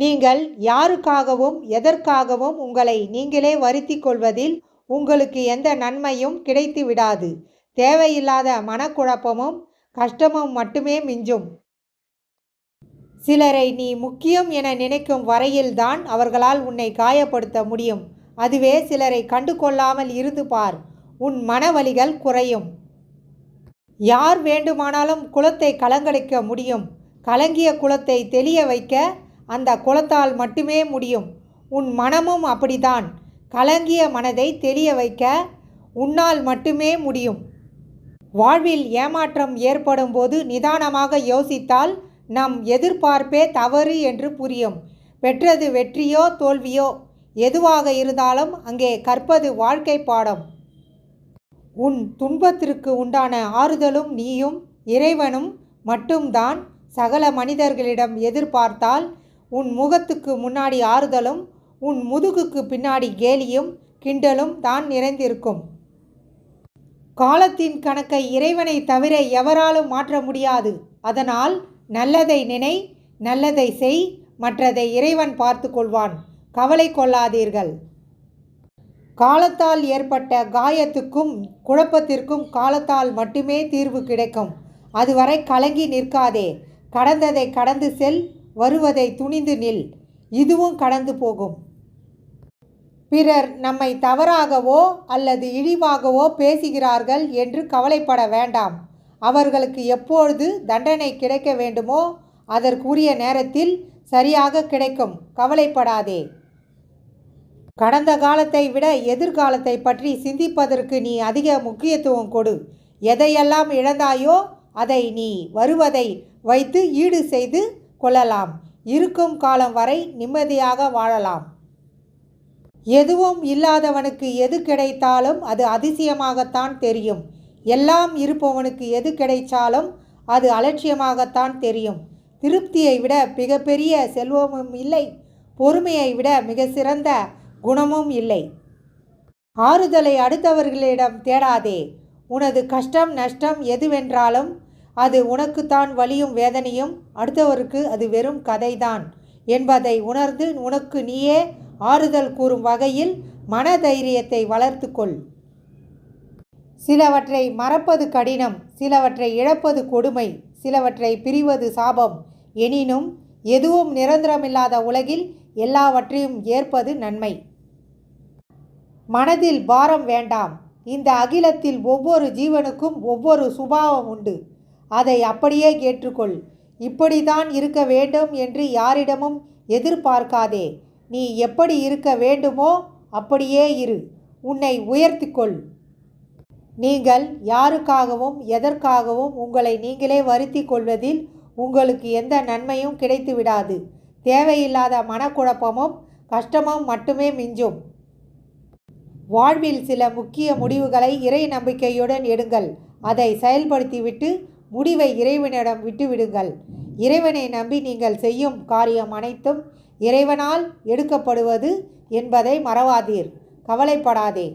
நீங்கள் யாருக்காகவும் எதற்காகவும் உங்களை நீங்களே வருத்தி கொள்வதில் உங்களுக்கு எந்த நன்மையும் கிடைத்து விடாது. தேவையில்லாத மனக்குழப்பமும் கஷ்டமும் மட்டுமே மிஞ்சும். சிலரை நீ முக்கியம் என நினைக்கும் வரையில்தான் அவர்களால் உன்னை காயப்படுத்த முடியும். அதுவே சிலரை கண்டு கொள்ளாமல் இருந்து பார். உன் மனவலிகள் குறையும். யார் வேண்டுமானாலும் குலத்தை கலங்கடிக்க முடியும். கலங்கிய குலத்தை தெளிய வைக்க அந்த குலத்தால் மட்டுமே முடியும். உன் மனமும் அப்படிதான் கலங்கிய மனதை தெளிய வைக்க உன்னால் மட்டுமே முடியும். வாழ்வில் ஏமாற்றம் ஏற்படும் போது நிதானமாக யோசித்தால் நம் எதிர்பார்ப்பே தவறு என்று புரியும். பெற்றது வெற்றியோ தோல்வியோ எதுவாக இருந்தாலும் அங்கே கற்பது வாழ்க்கை பாடம். உன் துன்பத்திற்கு உண்டான ஆறுதலும் நீயும் இறைவனும் மட்டும்தான் சகல மனிதர்களிடம் எதிர்பார்த்தால் உன் முகத்துக்கு முன்னாடி ஆறுதலும் உன் முதுகுக்கு பின்னாடி கேலியும் கிண்டலும் தான் நிறைந்திருக்கும். காலத்தின் கணக்கை இறைவனை தவிர எவராலும் மாற்ற முடியாது. அதனால் நல்லதை நினை நல்லதை செய் மற்றதை இறைவன் பார்த்து கொள்வான். கவலை கொள்ளாதீர்கள். காலத்தால் ஏற்பட்ட காயத்துக்கும் குழப்பத்திற்கும் காலத்தால் மட்டுமே தீர்வு கிடைக்கும். அதுவரை கலங்கி நிற்காதே. கடந்ததை கடந்து செல் வருவதை துணிந்து நில் இதுவும் கடந்து போகும். பிறர் நம்மை தவறாகவோ அல்லது இழிவாகவோ பேசுகிறார்கள் என்று கவலைப்பட வேண்டாம். அவர்களுக்கு எப்பொழுது தண்டனை கிடைக்க வேண்டுமோ அதற்குரிய நேரத்தில் சரியாக கிடைக்கும். கவலைப்படாதே. கடந்த காலத்தை விட எதிர்காலத்தை பற்றி சிந்திப்பதற்கு நீ அதிக முக்கியத்துவம் கொடு. எதையெல்லாம் இழந்தாயோ அதை நீ வருவதை வைத்து ஈடு செய்து கொள்ளலாம். இருக்கும் காலம் வரை நிம்மதியாக வாழலாம். எதுவும் இல்லாதவனுக்கு எது கிடைத்தாலும் அது அதிசயமாகத்தான் தெரியும். எல்லாம் இருப்பவனுக்கு எது கிடைச்சாலும் அது அலட்சியமாகத்தான் தெரியும். திருப்தியை விட மிகப்பெரிய செல்வமும் இல்லை. பொறுமையை விட மிக சிறந்த குணமும் இல்லை. ஆறுதலை அடுத்தவர்களிடம் தேடாதே. உனது கஷ்டம் நஷ்டம் எதுவென்றாலும் அது உனக்குத்தான் வலியும் வேதனையும் அடுத்தவருக்கு அது வெறும் கதைதான் என்பதை உணர்ந்து உனக்கு நீயே ஆறுதல் கூறும் வகையில் மன தைரியத்தை வளர்த்துக்கொள். சிலவற்றை மறப்பது கடினம் சிலவற்றை இழப்பது கொடுமை சிலவற்றை பிரிவது சாபம். எனினும் எதுவும் நிரந்தரமில்லாத உலகில் எல்லாவற்றையும் ஏற்பது நன்மை. மனதில் பாரம் வேண்டாம். இந்த அகிலத்தில் ஒவ்வொரு ஜீவனுக்கும் ஒவ்வொரு சுபாவம் உண்டு. அதை அப்படியே ஏற்றுக்கொள். இப்படிதான் இருக்க வேண்டும் என்று யாரிடமும் எதிர்பார்க்காதே. நீ எப்படி இருக்க வேண்டுமோ அப்படியே இரு. உன்னை உயர்த்திக்கொள். நீங்கள் யாருக்காகவும் எதற்காகவும் உங்களை நீங்களே வருத்தி கொள்வதில் உங்களுக்கு எந்த நன்மையும் கிடைத்து விடாது. தேவையில்லாத மனக்குழப்பமும் கஷ்டமும் மட்டுமே மிஞ்சும். வாழ்வில் சில முக்கிய முடிவுகளை இறை நம்பிக்கையுடன் எடுங்கள். அதை செயல்படுத்திவிட்டு முடிவை இறைவனிடம் விட்டுவிடுங்கள். இறைவனை நம்பி நீங்கள் செய்யும் காரியம் அனைத்தும் இறைவனால் எடுக்கப்படுவது என்பதை மறவாதீர். கவலைப்படாதே.